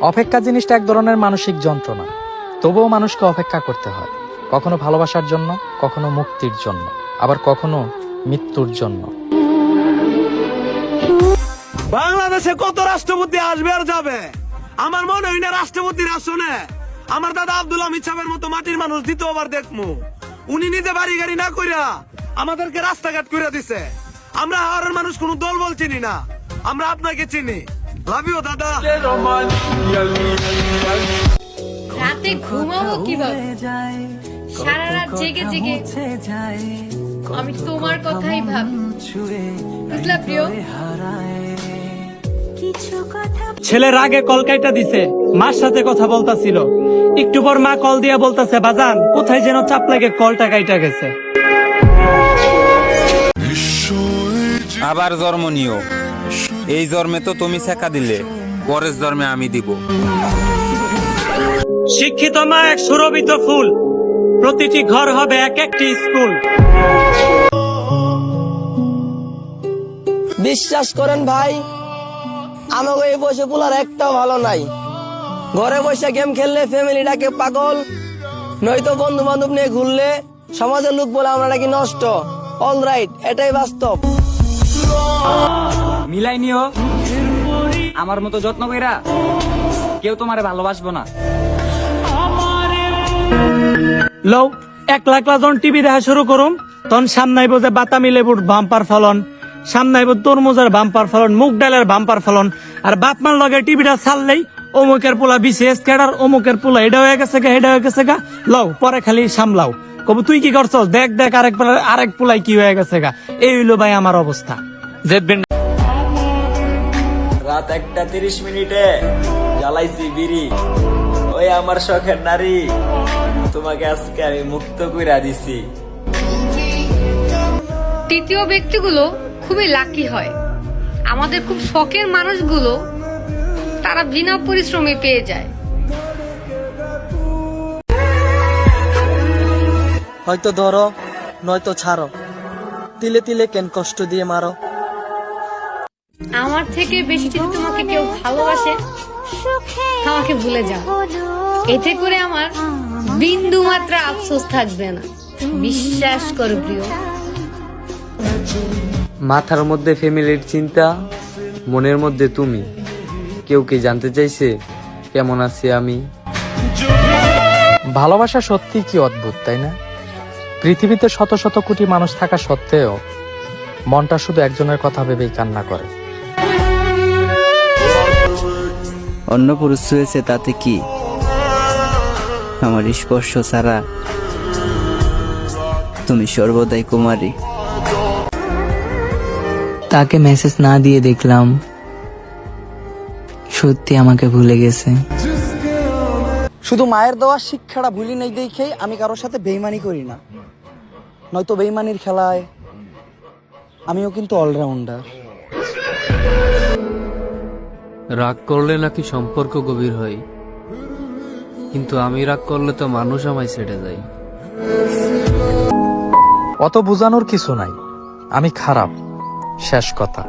অপেক্ষা জিনিসটা এক ধরনের মানসিক যন্ত্রণা। তবুও মানুষকে অপেক্ষা করতে হয়। কখনো ভালোবাসার জন্য, কখনো মুক্তির জন্য, আবার কখনো মৃত্যুর জন্য। বাংলাদেশে কত রাষ্ট্রপতি আসবে আর যাবে? আমার মনে হয় না রাষ্ট্রপতির আসনে। আমার দাদা আব্দুল হামিদ সাহেবের মতো মাটির মানুষ দ্বিতীয়বার দেখমু। উনি নিজে বাড়ি গাড়ি না কইরা আমাদেরকে রাস্তাঘাট করে দিছে। আমরা হাওড়ের মানুষ কোনো দল বল চিনি না। আমরা আপনাকে চিনি। লাভিও দাদা। রাতে ঘুমাবো কীভাবে? সারা রাত জেগে জেগে আমি তোমার কথাই ভাবি। বুঝলা প্রিয় ছেলের আগে কল কাইটা দিছে মার সাথে কথা বলতাছিল। একটু পর মা কল দিয়া বলতাছে বাজান কোথায় যেন চাপ লাগে কলটা কাইটা গেছে? আবার জন্ম নিও। এই জন্মে তো তুমি শেখা দিলে পরের জন্মে আমি দিব। শিক্ষিত মা এক সুরভিত ফুল প্রতিটি ঘর হবে এক একটি স্কুল। বিশ্বাস করেন ভাই আমাকে এই বসে পোলার একটাও ভালো নাই। ঘরে বসে গেম খেললে ফ্যামিলিটাকে পাগল নয়তো বন্ধু বান্ধব নিয়ে ঘুরলে সমাজের লোক বলে আমরা নাকি নষ্ট। অল রাইট এটাই বাস্তব। মিলাই নিও। আমার মতো যত্ন কইরা কেউ তোমারে ভালোবাসবো না। লও এক লাখ জন টিভি দেখা শুরু করুম, তখন সামনাইব যে বাতামি লেবুর বাম্পার ফলন সামনাইব তরমুজের বাম্পার ফলন, মুগ ডালের বাম্পার ফলন, আর বাপমার লগে টিভিটা ছাড়লেই অমুকের পোলা বিসিএস ক্যাডার, অমুকের পোলা এটা হয়ে গেছে গা, এটা হয়ে গেছে গা। লও, পরে খালি সামলাও। কবু, তুই কি করছস? দেখ দেখ, আরেক আরেক পোলাই কি হয়ে গেছে গা। এই হইল ভাই আমার অবস্থা। জেদবেন রাত একটা তিরিশ মিনিটে জ্বালাইছি বিড়ি। ওই আমার শখের নারী। তোমাকে আজকে আমি মুক্ত কইরা দিছি। তৃতীয় ব্যক্তিগুলো খুবই লাকি হয়। আমাদের খুব শখের মানুষগুলো তারা বিনা পরিশ্রমে পেয়ে যায়। হয়তো ধরো নয়তো ছাড়ো। তিলে তিলে কেন কষ্ট দিয়ে মারো? আমার থেকে বেশি যদি তোমাকে কেউ ভালোবাসে আমাকে ভুলে যাও। এতে করে আমার বিন্দু মাত্রা আফসোস থাকবে না। বিশ্বাস করো প্রিয়। মাথার মধ্যে ফ্যামিলির চিন্তা মনের মধ্যে তুমি। কেউ কি জানতে চাইছে কেমন আছি আমি? ভালোবাসা সত্যি কি অদ্ভুত তাই না? পৃথিবীতে শত শত কোটি মানুষ থাকা সত্ত্বেও মনটা শুধু একজনের কথা ভেবেই কান্না করে। অন্য পুরুষ হয়েছে তাতে কি? আমার স্পর্শ ছাড়া তুমি সর্বদাই কুমারী। তাকে মেসেজ না দিয়ে দেখলাম। সত্যি আমাকে ভুলে গেছে। শুধু মায়ের দেওয়া শিক্ষাটা ভুলি নেই দেখেই আমি কারোর সাথে বেইমানি করি না। নয়তো বেইমানির খেলায় আমিও কিন্তু অলরাউন্ডার রাগ করলে নাকি সম্পর্ক গভীর হয়। কিন্তু আমি রাগ করলে তো মানুষ আমায় ছেড়ে যায়। অত বোঝানোর কিছু নাই। আমি খারাপ। শেষ কথা।